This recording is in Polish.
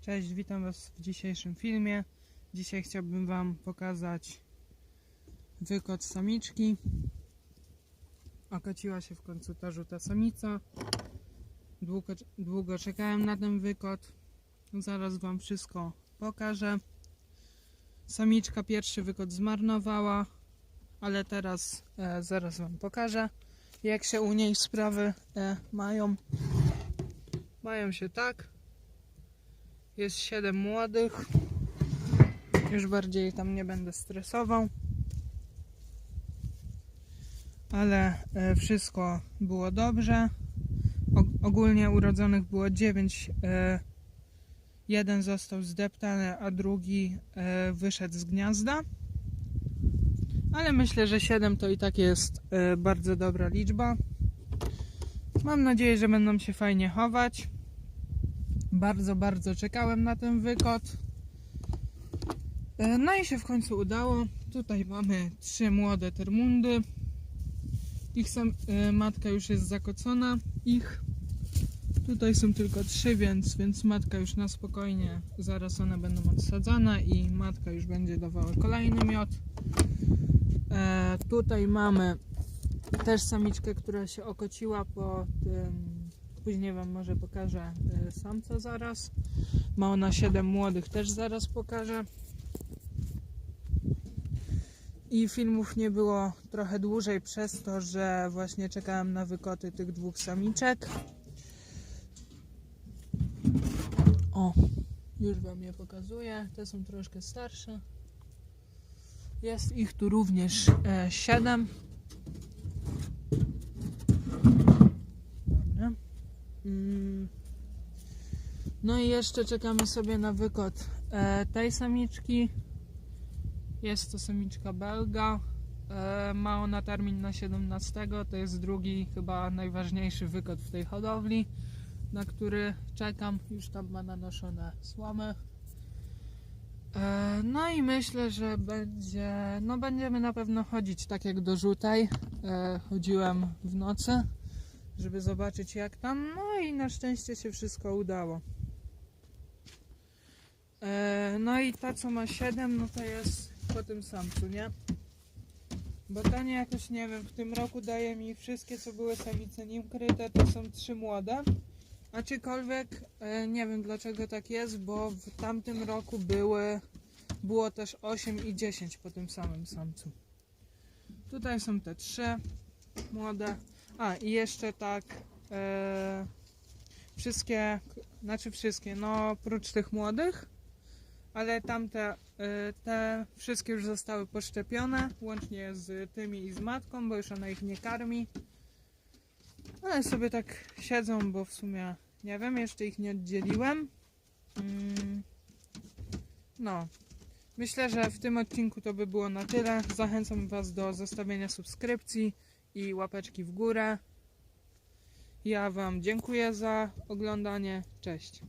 Cześć, witam Was w dzisiejszym filmie. Dzisiaj chciałbym Wam pokazać wykot samiczki. Okociła się w końcu ta żółta samica. Długo, długo czekałem na ten wykot. Zaraz Wam wszystko pokażę. Samiczka pierwszy wykot zmarnowała, ale teraz e, zaraz Wam pokażę, jak się u niej sprawy e, mają. Mają się tak. Jest 7 młodych. Już bardziej tam nie będę stresował. Ale e, wszystko było dobrze. Ogólnie urodzonych było 9. E, jeden został zdeptany, a drugi e, wyszedł z gniazda. Ale myślę, że 7 to i tak jest bardzo dobra liczba. Mam nadzieję, że będą się fajnie chować. Bardzo, bardzo czekałem na ten wykot. E, No i się w końcu udało. Tutaj mamy trzy młode termundy. Ich sam, e, matka już jest zakocona. Ich. Tutaj są tylko trzy, więc, więc matka już na spokojnie. Zaraz one będą odsadzane i matka już będzie dawała kolejny miod. E, tutaj mamy też samiczkę, która się okociła po tym. Później Wam może pokażę e, samca zaraz. Ma ona 7 młodych, też zaraz pokażę. I filmów nie było trochę dłużej przez to, że właśnie czekałem na wykoty tych dwóch samiczek. O, już Wam je pokazuję. Te są troszkę starsze. Jest ich tu również e, 7. Dobra. Mm. No i jeszcze czekamy sobie na wykot e, tej samiczki. Jest to samiczka belga. E, ma ona termin na 17. To jest drugi, chyba najważniejszy wykot w tej hodowli, na który czekam. Już tam ma nanoszone słomy. E, no i myślę, że będzie. No będziemy na pewno chodzić tak jak do żółtej. Chodziłem w nocy żeby zobaczyć jak tam. No i na szczęście się wszystko udało. E, no i ta co ma 7, no to jest po tym samcu, nie? Bo ta nie jakoś nie wiem, w tym roku daje mi wszystkie co były samice nim kryte, to są trzy młode. Aczkolwiek e, nie wiem dlaczego tak jest, bo w tamtym roku były było też 8 i 10 po tym samym samcu. Tutaj są te trzy młode. A i jeszcze tak e, wszystkie, znaczy wszystkie, no oprócz tych młodych, ale tamte, e, te wszystkie już zostały poszczepione, łącznie z tymi i z matką, bo już ona ich nie karmi. Ale sobie tak siedzą, bo w sumie nie wiem, jeszcze ich nie oddzieliłem. Mm, no. Myślę, że w tym odcinku to by było na tyle. Zachęcam Was do zostawienia subskrypcji i łapeczki w górę. Ja Wam dziękuję za oglądanie. Cześć.